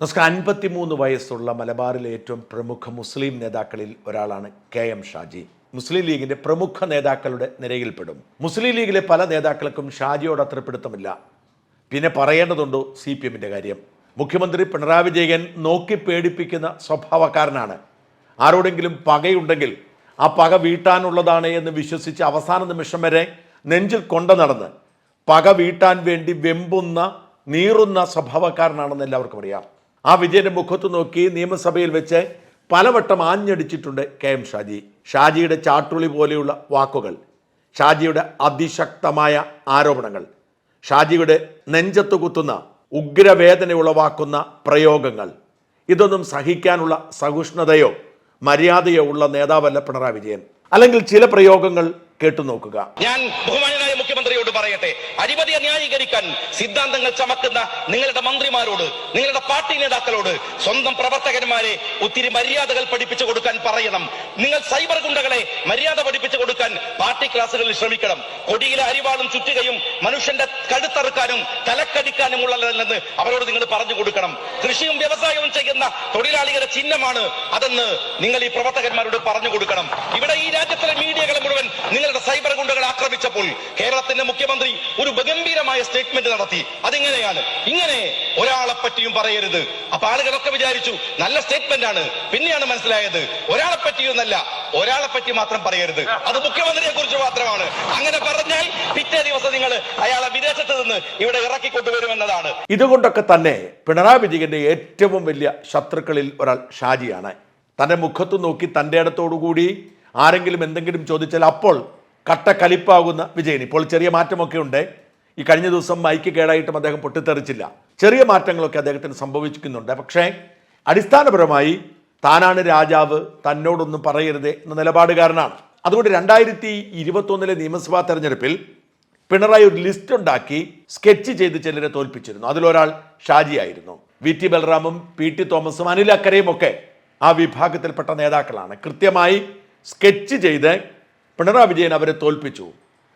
നമസ്കാരം. അൻപത്തിമൂന്ന് വയസ്സുള്ള മലബാറിലെ ഏറ്റവും പ്രമുഖ മുസ്ലിം നേതാക്കളിൽ ഒരാളാണ് കെ എം ഷാജി. മുസ്ലിം ലീഗിന്റെ പ്രമുഖ നേതാക്കളുടെ നിരയിൽപ്പെടും. മുസ്ലിം ലീഗിലെ പല നേതാക്കൾക്കും ഷാജിയോട് അത്ര പിടുത്തമില്ല. പിന്നെ പറയേണ്ടതുണ്ടോ സി പി എമ്മിന്റെ കാര്യം. മുഖ്യമന്ത്രി പിണറായി വിജയൻ നോക്കി പേടിപ്പിക്കുന്ന സ്വഭാവക്കാരനാണ്. ആരോടെങ്കിലും പകയുണ്ടെങ്കിൽ ആ പക വീട്ടാനുള്ളതാണ് എന്ന് വിശ്വസിച്ച് അവസാന നിമിഷം വരെ നെഞ്ചിൽ കൊണ്ടു നടന്ന് പക വീട്ടാൻ വേണ്ടി വെമ്പുന്ന നീറുന്ന സ്വഭാവക്കാരനാണെന്ന് എല്ലാവർക്കും അറിയാം. ആ വിജയന്റെ മുഖത്ത് നോക്കി നിയമസഭയിൽ വെച്ച് പലവട്ടം ആഞ്ഞടിച്ചിട്ടുണ്ട് കെ എം ഷാജി. ഷാജിയുടെ ചാട്ടുളി പോലെയുള്ള വാക്കുകൾ ഷാജിയുടെ അതിശക്തമായ ആരോപണങ്ങൾ ഷാജിയുടെ നെഞ്ചത്ത് കുത്തുന്ന ഉഗ്രവേദന ഉളവാക്കുന്ന പ്രയോഗങ്ങൾ. ഇതൊന്നും സഹിക്കാനുള്ള സഹിഷ്ണുതയോ മര്യാദയോ ഉള്ള നേതാവല്ല പിണറായി വിജയൻ. അല്ലെങ്കിൽ ചില പ്രയോഗങ്ങൾ കേട്ടു നോക്കുക. ഞാൻ ബഹുമാനായ മുഖ്യമന്ത്രിയോട് പറയട്ടെ. അഴിമതിയെ ന്യായീകരിക്കാൻ സിദ്ധാന്തങ്ങൾ ചമക്കുന്ന നിങ്ങളുടെ മന്ത്രിമാരോട് നിങ്ങളുടെ പാർട്ടി നേതാക്കളോട് സ്വന്തം പ്രവർത്തകന്മാരെ ഒത്തിരി മര്യാദകൾ പഠിപ്പിച്ചു കൊടുക്കാൻ പറയണം. നിങ്ങൾ സൈബർ ഗുണ്ടകളെ മര്യാദ പഠിപ്പിച്ചു കൊടുക്കാൻ പാർട്ടി ക്ലാസുകളിൽ ശ്രമിക്കണം. കൊടിയിലെ അരിവാളും ചുറ്റുകയും മനുഷ്യന്റെ കഴുത്തറുക്കാനും തലക്കടിക്കാനും ഉള്ളതല്ലെന്ന് അവരോട് നിങ്ങൾ പറഞ്ഞു കൊടുക്കണം. കൃഷിയും വ്യവസായവും ചെയ്യുന്ന തൊഴിലാളികളുടെ ചിഹ്നമാണ് അതെന്ന് നിങ്ങൾ ഈ പ്രവർത്തകന്മാരോട് പറഞ്ഞു കൊടുക്കണം. ഇവിടെ ഈ രാജ്യത്തിലെ മീഡിയകളെ മുഴുവൻ നിങ്ങളുടെ സൈബർ ഗുണ്ടകൾ ആക്രമിച്ചപ്പോൾ കേരളത്തിന്റെ മുഖ്യമന്ത്രി ഒരു ഗംഭീരമായ സ്റ്റേറ്റ്മെന്റ് നടത്തി. അതിങ്ങനെയാണ്. ഇങ്ങനെ ഒരാളെ പറ്റിയും പറയരുത്. അപ്പൊ ആളുകളൊക്കെ വിചാരിച്ചു നല്ല സ്റ്റേറ്റ്മെന്റ് ആണ്. പിന്നെയാണ് മനസ്സിലായത്. ഒരാളെ പറ്റിയൊന്നല്ല. ഒരാളെ പറ്റി മാത്രം പറയരുത്. അത് മുഖ്യമന്ത്രിയെ കുറിച്ച് മാത്രമാണ്. അങ്ങനെ പറഞ്ഞാൽ പിറ്റേ ദിവസം നിങ്ങൾ അയാളെ വിദേശത്ത് നിന്ന് ഇവിടെ ഇറക്കി കൊണ്ടുവരുമെന്നതാണ്. ഇതുകൊണ്ടൊക്കെ തന്നെ പിണറായി വിജയന്റെ ഏറ്റവും വലിയ ശത്രുക്കളിൽ ഒരാൾ ഷാജിയാണ്. തന്റെ മുഖത്ത് നോക്കി തന്റെ ഇടത്തോടുകൂടി ആരെങ്കിലും എന്തെങ്കിലും ചോദിച്ചാൽ അപ്പോൾ കട്ട കലിപ്പാകുന്ന വിജയൻ. ഇപ്പോൾ ചെറിയ മാറ്റമൊക്കെ ഉണ്ട്. ഈ കഴിഞ്ഞ ദിവസം മൈക്ക് കേടായിട്ടും അദ്ദേഹം പൊട്ടിത്തെറിച്ചില്ല. ചെറിയ മാറ്റങ്ങളൊക്കെ അദ്ദേഹത്തിന് സംഭവിക്കുന്നുണ്ട് പക്ഷേ അടിസ്ഥാനപരമായി താനാണ് രാജാവ് തന്നോടൊന്നും പറയരുത് എന്ന നിലപാടുകാരനാണ്. അതുകൊണ്ട് രണ്ടായിരത്തി ഇരുപത്തൊന്നിലെ നിയമസഭാ തെരഞ്ഞെടുപ്പിൽ പിണറായി ഒരു ലിസ്റ്റ് ഉണ്ടാക്കി സ്കെച്ച് ചെയ്ത് ചിലരെ തോൽപ്പിച്ചിരുന്നു. അതിലൊരാൾ ഷാജിയായിരുന്നു. വി. ടി. ബലറാമും പി. ടി. തോമസും അനിൽ അക്കരയും ഒക്കെ ആ വിഭാഗത്തിൽപ്പെട്ട നേതാക്കളാണ്. കൃത്യമായി സ്കെച്ച് ചെയ്ത് പിണറായി വിജയൻ അവരെ തോൽപ്പിച്ചു.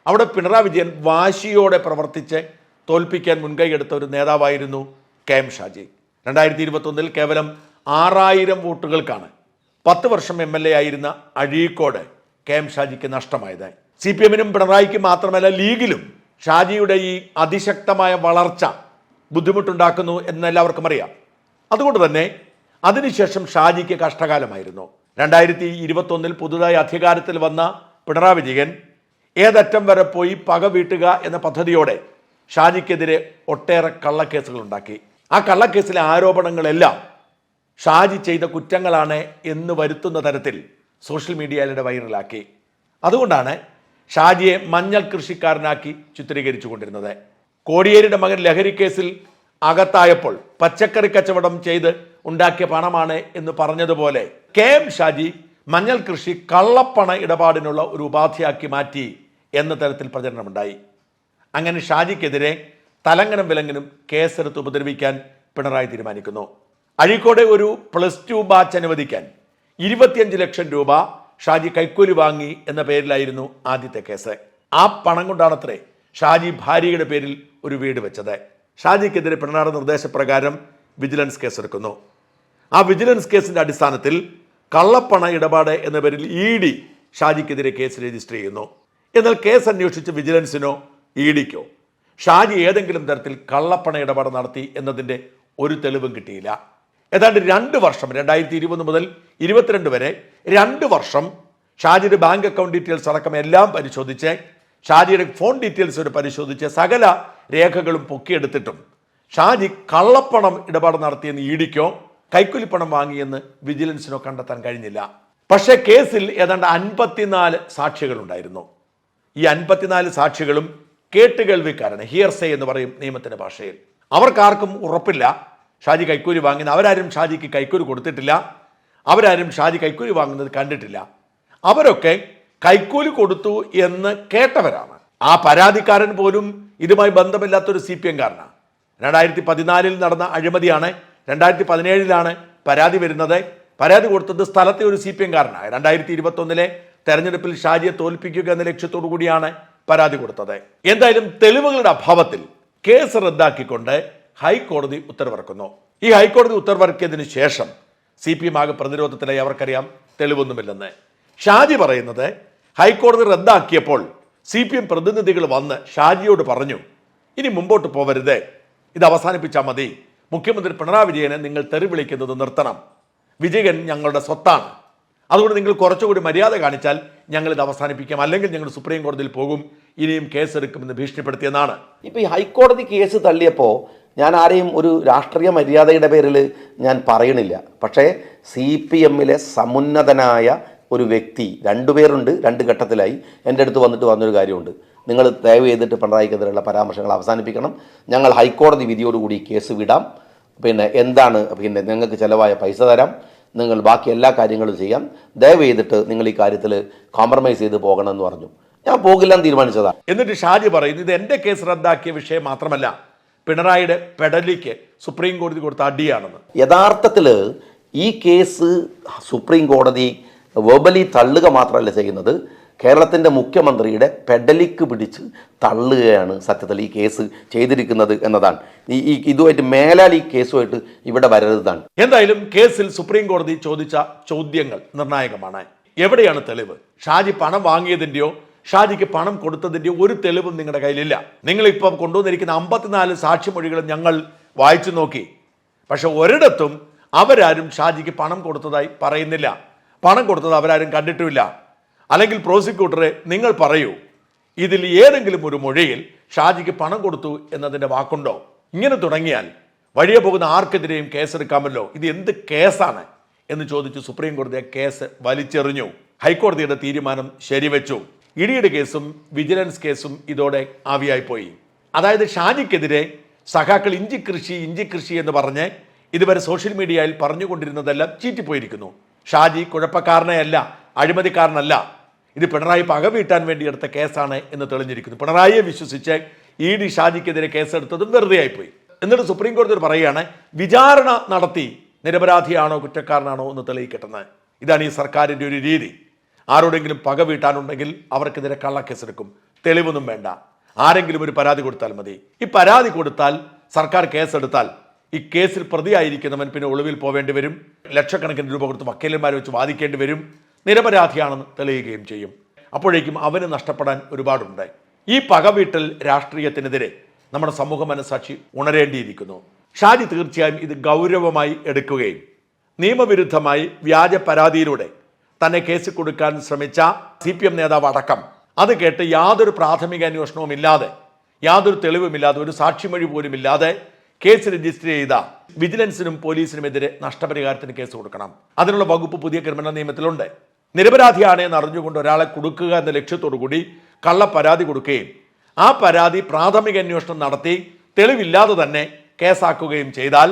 അവിടെ പിണറായി വിജയൻ വാശിയോടെ പ്രവർത്തിച്ച് തോൽപ്പിക്കാൻ മുൻകൈ എടുത്ത ഒരു നേതാവായിരുന്നു കെ. എം. ഷാജി. രണ്ടായിരത്തി ഇരുപത്തൊന്നിൽ കേവലം ആറായിരം വോട്ടുകൾക്കാണ്. പത്ത് വർഷം എം എൽ എ ആയിരുന്ന അഴീക്കോട് കെ എം ഷാജിക്ക് നഷ്ടമായത്. സി പി എമ്മിനും പിണറായിക്ക് മാത്രമല്ല ലീഗിലും ഷാജിയുടെ ഈ അതിശക്തമായ വളർച്ച ബുദ്ധിമുട്ടുണ്ടാക്കുന്നു എന്ന് എല്ലാവർക്കും അറിയാം. അതുകൊണ്ട് തന്നെ അതിനുശേഷം ഷാജിക്ക് കഷ്ടകാലമായിരുന്നു. രണ്ടായിരത്തി ഇരുപത്തൊന്നിൽ പുതുതായി അധികാരത്തിൽ വന്ന പിണറായി വിജയൻ ഏതറ്റം വരെ പോയി പക വീട്ടുക എന്ന പദ്ധതിയോടെ ഷാജിക്കെതിരെ ഒട്ടേറെ കള്ളക്കേസുകൾ ഉണ്ടാക്കി ആ കള്ളക്കേസിലെ ആരോപണങ്ങളെല്ലാം ഷാജി ചെയ്ത കുറ്റങ്ങളാണ് എന്ന് വരുത്തുന്ന തരത്തിൽ സോഷ്യൽ മീഡിയയിലൂടെ വൈറലാക്കി. അതുകൊണ്ടാണ് ഷാജിയെ മഞ്ഞൾ കൃഷിക്കാരനാക്കി ചിത്രീകരിച്ചു കൊണ്ടിരുന്നത് കോടിയേരിയുടെ മകൻ ലഹരി കേസിൽ അകത്തായപ്പോൾ പച്ചക്കറി കച്ചവടം ചെയ്ത് ഉണ്ടാക്കിയ പണമാണ് എന്ന് പറഞ്ഞതുപോലെ കെ എം ഷാജി മഞ്ഞൾ കൃഷി കള്ളപ്പണ ഇടപാടിനുള്ള ഒരു ഉപാധിയാക്കി മാറ്റി എന്ന തരത്തിൽ പ്രചരണമുണ്ടായി. അങ്ങനെ ഷാജിക്കെതിരെ തലങ്ങനം വിലങ്ങനും കേസെടുത്ത് ഉപദ്രവിക്കാൻ പിണറായി തീരുമാനിക്കുന്നു. അഴീക്കോട് ഒരു പ്ലസ് ടു ബാച്ച് അനുവദിക്കാൻ ഇരുപത്തിയഞ്ച് ലക്ഷം രൂപ ഷാജി കൈക്കൂലി വാങ്ങി എന്ന പേരിലായിരുന്നു ആദ്യത്തെ കേസ്. ആ പണം കൊണ്ടാണത്രേ ഷാജി ഭാര്യയുടെ പേരിൽ ഒരു വീട് വെച്ചത്. ഷാജിക്കെതിരെ പിണറായി നിർദ്ദേശപ്രകാരം വിജിലൻസ് കേസെടുക്കുന്നു. ആ വിജിലൻസ് കേസിന്റെ അടിസ്ഥാനത്തിൽ കള്ളപ്പണ ഇടപാട് എന്ന പേരിൽ ഇ ഡി ഷാജിക്കെതിരെ കേസ് രജിസ്റ്റർ ചെയ്യുന്നു. എന്നാൽ കേസ് അന്വേഷിച്ച് വിജിലൻസിനോ ഇ ഡിക്കോ? ഷാജി ഏതെങ്കിലും തരത്തിൽ കള്ളപ്പണ ഇടപാട് നടത്തി എന്നതിന്റെ ഒരു തെളിവും കിട്ടിയില്ല. ഏതാണ്ട് രണ്ട് വർഷം രണ്ടായിരത്തി ഇരുപത് മുതൽ ഇരുപത്തിരണ്ട് വരെ രണ്ട് വർഷം ഷാജിയുടെ ബാങ്ക് അക്കൗണ്ട് ഡീറ്റെയിൽസ് അടക്കം എല്ലാം പരിശോധിച്ച് ഷാജിയുടെ ഫോൺ ഡീറ്റെയിൽസ് ഒരു പരിശോധിച്ച് സകല രേഖകളും പൊക്കിയെടുത്തിട്ടും ഷാജി കള്ളപ്പണം ഇടപാട് നടത്തിയെന്ന് ഇടിക്കോ കൈക്കൂലിപ്പണം വാങ്ങിയെന്ന് വിജിലൻസിനോ കണ്ടെത്താൻ കഴിഞ്ഞില്ല. പക്ഷേ കേസിൽ ഏതാണ്ട് അൻപത്തിനാല് സാക്ഷികളുണ്ടായിരുന്നു. ഈ അൻപത്തിനാല് സാക്ഷികളും കേട്ടുകേൾവിക്കാരാണ് ഹിയർസേ എന്ന് പറയും നിയമത്തിന്റെ ഭാഷയിൽ. അവർക്കാർക്കും ഉറപ്പില്ല ഷാജി കൈക്കൂലി വാങ്ങുന്ന അവരാരും ഷാജിക്ക് കൈക്കൂലി കൊടുത്തിട്ടില്ല. അവരാരും ഷാജി കൈക്കൂലി വാങ്ങുന്നത് കണ്ടിട്ടില്ല. അവരൊക്കെ കൈക്കൂലി കൊടുത്തു എന്ന് കേട്ടവരാണ്. ആ പരാതിക്കാരൻ പോലും ഇതുമായി ബന്ധമില്ലാത്തൊരു സി പി എംകാരനാണ് രണ്ടായിരത്തി പതിനാലിൽ നടന്ന അഴിമതിയാണ് രണ്ടായിരത്തി പതിനേഴിലാണ് പരാതി വരുന്നത്. പരാതി കൊടുത്തത് സ്ഥലത്തെ ഒരു സി പി എംകാരനാണ് രണ്ടായിരത്തി ഇരുപത്തൊന്നിലെ തെരഞ്ഞെടുപ്പിൽ ഷാജിയെ തോൽപ്പിക്കുക എന്ന ലക്ഷ്യത്തോടു കൂടിയാണ് പരാതി കൊടുത്തത്. എന്തായാലും തെളിവുകളുടെ അഭാവത്തിൽ കേസ് റദ്ദാക്കിക്കൊണ്ട് ഹൈക്കോടതി ഉത്തരവിറക്കുന്നു. ഈ ഹൈക്കോടതി ഉത്തരവിറക്കിയതിനു ശേഷം സി പി എം ആകെ പ്രതിരോധത്തിലായി അവർക്കറിയാം തെളിവൊന്നുമില്ലെന്ന്. ഷാജി പറയുന്നത് ഹൈക്കോടതി റദ്ദാക്കിയപ്പോൾ സി പി എം പ്രതിനിധികൾ വന്ന് ഷാജിയോട് പറഞ്ഞു ഇനി മുമ്പോട്ട് പോവരുത്. ഇത് അവസാനിപ്പിച്ചാൽ മതി. മുഖ്യമന്ത്രി പിണറായി വിജയനെ നിങ്ങൾ തെറി വിളിക്കുന്നത് നിർത്തണം. വിജയൻ ഞങ്ങളുടെ സ്വത്താണ്. അതുകൊണ്ട് നിങ്ങൾ കുറച്ചുകൂടി മര്യാദ കാണിച്ചാൽ ഞങ്ങൾ ഇത് അവസാനിപ്പിക്കാം. അല്ലെങ്കിൽ ഞങ്ങൾ സുപ്രീം കോടതിയിൽ പോകും. ഇനിയും കേസ് കേസെടുക്കുമെന്ന് ഭീഷണിപ്പെടുത്തിയെന്നാണ്. ഇപ്പൊ ഈ ഹൈക്കോടതി കേസ് തള്ളിയപ്പോൾ ഞാൻ ആരെയും ഒരു രാഷ്ട്രീയ മര്യാദയുടെ പേരിൽ ഞാൻ പറയണില്ല. പക്ഷേ സി പി എമ്മിലെ സമുന്നതനായ ഒരു വ്യക്തി രണ്ടുപേരുണ്ട് രണ്ട് ഘട്ടത്തിലായി എന്റെ അടുത്ത് വന്നിട്ട് വന്നൊരു കാര്യമുണ്ട്. നിങ്ങൾ ദയവ് ചെയ്തിട്ട് പിണറായിക്കെതിരെയുള്ള പരാമർശങ്ങൾ അവസാനിപ്പിക്കണം. ഞങ്ങൾ ഹൈക്കോടതി വിധിയോടുകൂടി കേസ് വിടാം. പിന്നെ എന്താണ്? പിന്നെ നിങ്ങൾക്ക് ചിലവായ പൈസ തരാം. നിങ്ങൾ ബാക്കി എല്ലാ കാര്യങ്ങളും ചെയ്യാം. ദയവ് ചെയ്തിട്ട് നിങ്ങൾ ഈ കാര്യത്തിൽ കോംപ്രമൈസ് ചെയ്ത് പോകണമെന്ന് പറഞ്ഞു. ഞാൻ പോകില്ലെന്ന് തീരുമാനിച്ചതാണ്. എന്നിട്ട് ഷാജി പറയുന്നു ഇത് എന്റെ കേസ് റദ്ദാക്കിയ വിഷയം മാത്രമല്ല പിണറായിയുടെ പെടലിക്ക് സുപ്രീം കോടതി കൊടുത്ത അടിയാണെന്ന്. യഥാർത്ഥത്തിൽ ഈ കേസ് സുപ്രീം കോടതി വെർബലി തള്ളുക മാത്രമല്ല ചെയ്യുന്നത്. കേരളത്തിന്റെ മുഖ്യമന്ത്രിയുടെ പെഡലിക്ക് പിടിച്ച് തള്ളുകയാണ് സത്യത്തിൽ ഈ കേസ് ചെയ്തിരിക്കുന്നത് എന്നതാണ്. ഈ ഈ ഇതുമായിട്ട് മേലാൽ ഈ കേസുമായിട്ട് ഇവിടെ വരരുതാണ്. എന്തായാലും കേസിൽ സുപ്രീം കോടതി ചോദിച്ച ചോദ്യങ്ങൾ നിർണായകമാണ്. എവിടെയാണ് തെളിവ്? ഷാജി പണം വാങ്ങിയതിന്റെയോ ഷാജിക്ക് പണം കൊടുത്തതിന്റെ ഒരു തെളിവും നിങ്ങളുടെ കയ്യിലില്ല. നിങ്ങളിപ്പം കൊണ്ടുവന്നിരിക്കുന്ന അമ്പത്തിനാല് സാക്ഷിമൊഴികളും ഞങ്ങൾ വായിച്ചു നോക്കി. പക്ഷെ ഒരിടത്തും അവരാരും ഷാജിക്ക് പണം കൊടുത്തതായി പറയുന്നില്ല. പണം കൊടുത്തത് അവരാരും കണ്ടിട്ടുമില്ല. അല്ലെങ്കിൽ പ്രോസിക്യൂട്ടറെ നിങ്ങൾ പറയൂ ഇതിൽ ഏതെങ്കിലും ഒരു മൊഴിയിൽ ഷാജിക്ക് പണം കൊടുത്തു എന്നതിന്റെ വാക്കുണ്ടോ? ഇങ്ങനെ തുടങ്ങിയാൽ വഴിയെ പോകുന്ന ആർക്കെതിരെയും കേസെടുക്കാമല്ലോ. ഇത് എന്ത് കേസാണ്? എന്ന് ചോദിച്ച് സുപ്രീം കോടതി കേസ് വലിച്ചെറിഞ്ഞു. ഹൈക്കോടതിയുടെ തീരുമാനം ശരിവെച്ചു. ഇടിയുടെ കേസും വിജിലൻസ് കേസും ഇതോടെ ആവിയായിപ്പോയി. അതായത് ഷാജിക്കെതിരെ സഖാക്കൾ ഇഞ്ചി കൃഷി ഇഞ്ചി കൃഷി എന്ന് പറഞ്ഞ് ഇതുവരെ സോഷ്യൽ മീഡിയയിൽ പറഞ്ഞുകൊണ്ടിരുന്നതെല്ലാം ചീറ്റിപ്പോയിരിക്കുന്നു. ഷാജി കുഴപ്പക്കാരനെയല്ല അഴിമതിക്കാരനല്ല. ഇത് പിണറായി പക വീട്ടാൻ വേണ്ടി എടുത്ത കേസാണ് എന്ന് തെളിഞ്ഞിരിക്കുന്നു. പിണറായിയെ വിശ്വസിച്ച് ഇ ഡി ഷാജിക്കെതിരെ കേസെടുത്തതും വെറുതെ ആയിപ്പോയി എന്നിട്ട് സുപ്രീം കോടതി പറയുകയാണ് വിചാരണ നടത്തി നിരപരാധിയാണോ കുറ്റക്കാരനാണോ എന്ന് തെളിയിക്കട്ടെന്ന്. ഇതാണ് ഈ സർക്കാരിന്റെ ഒരു രീതി. ആരോടെങ്കിലും പക വീട്ടാനുണ്ടെങ്കിൽ അവർക്കെതിരെ കള്ളക്കേസെടുക്കും. തെളിവൊന്നും വേണ്ട. ആരെങ്കിലും ഒരു പരാതി കൊടുത്താൽ മതി. ഈ പരാതി കൊടുത്താൽ സർക്കാർ കേസെടുത്താൽ ഈ കേസിൽ പ്രതിയായിരിക്കുന്നവൻ പിന്നെ ഒളിവിൽ പോവേണ്ടി വരും. ലക്ഷക്കണക്കിന് രൂപ കൊടുത്ത് വക്കീലന്മാരെ വെച്ച് വാദിക്കേണ്ടി വരും. നിരപരാധിയാണെന്ന് തെളിയുകയും ചെയ്യും. അപ്പോഴേക്കും അവന് നഷ്ടപ്പെടാൻ ഒരുപാടുണ്ട്. ഈ പകവീട്ടൽ രാഷ്ട്രീയത്തിനെതിരെ നമ്മുടെ സമൂഹ മനസാക്ഷി ഉണരേണ്ടിയിരിക്കുന്നു. ഷാജി തീർച്ചയായും ഇത് ഗൗരവമായി എടുക്കുകയും നിയമവിരുദ്ധമായി വ്യാജ പരാതിയിലൂടെ തന്നെ കേസ് കൊടുക്കാൻ ശ്രമിച്ച സി പി എം നേതാവ് അടക്കം. അത് കേട്ട് യാതൊരു പ്രാഥമിക അന്വേഷണവും ഇല്ലാതെ യാതൊരു തെളിവുമില്ലാതെ ഒരു സാക്ഷിമൊഴി പോലും ഇല്ലാതെ കേസ് രജിസ്റ്റർ ചെയ്ത വിജിലൻസിനും പോലീസിനുമെതിരെ നഷ്ടപരിഹാരത്തിന് കേസ് കൊടുക്കണം. അതിനുള്ള വകുപ്പ് പുതിയ ക്രിമിനൽ നിയമത്തിലുണ്ട്. നിരപരാധിയാണ് എന്ന് അറിഞ്ഞുകൊണ്ട് ഒരാളെ കൊടുക്കുക എന്ന ലക്ഷ്യത്തോടു കൂടി കള്ള പരാതി കൊടുക്കുകയും ആ പരാതി പ്രാഥമിക അന്വേഷണം നടത്തി തെളിവില്ലാതെ തന്നെ കേസാക്കുകയും ചെയ്താൽ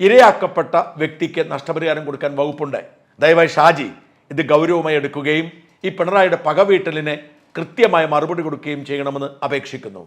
ഇരയാക്കപ്പെട്ട വ്യക്തിക്ക് നഷ്ടപരിഹാരം കൊടുക്കാൻ വകുപ്പുണ്ട്. ദയവായി ഷാജി ഇത് ഗൗരവമായി എടുക്കുകയും ഈ പിണറായിയുടെ പകവീട്ടലിന് കൃത്യമായ മറുപടി കൊടുക്കുകയും ചെയ്യണമെന്ന് അപേക്ഷിക്കുന്നു.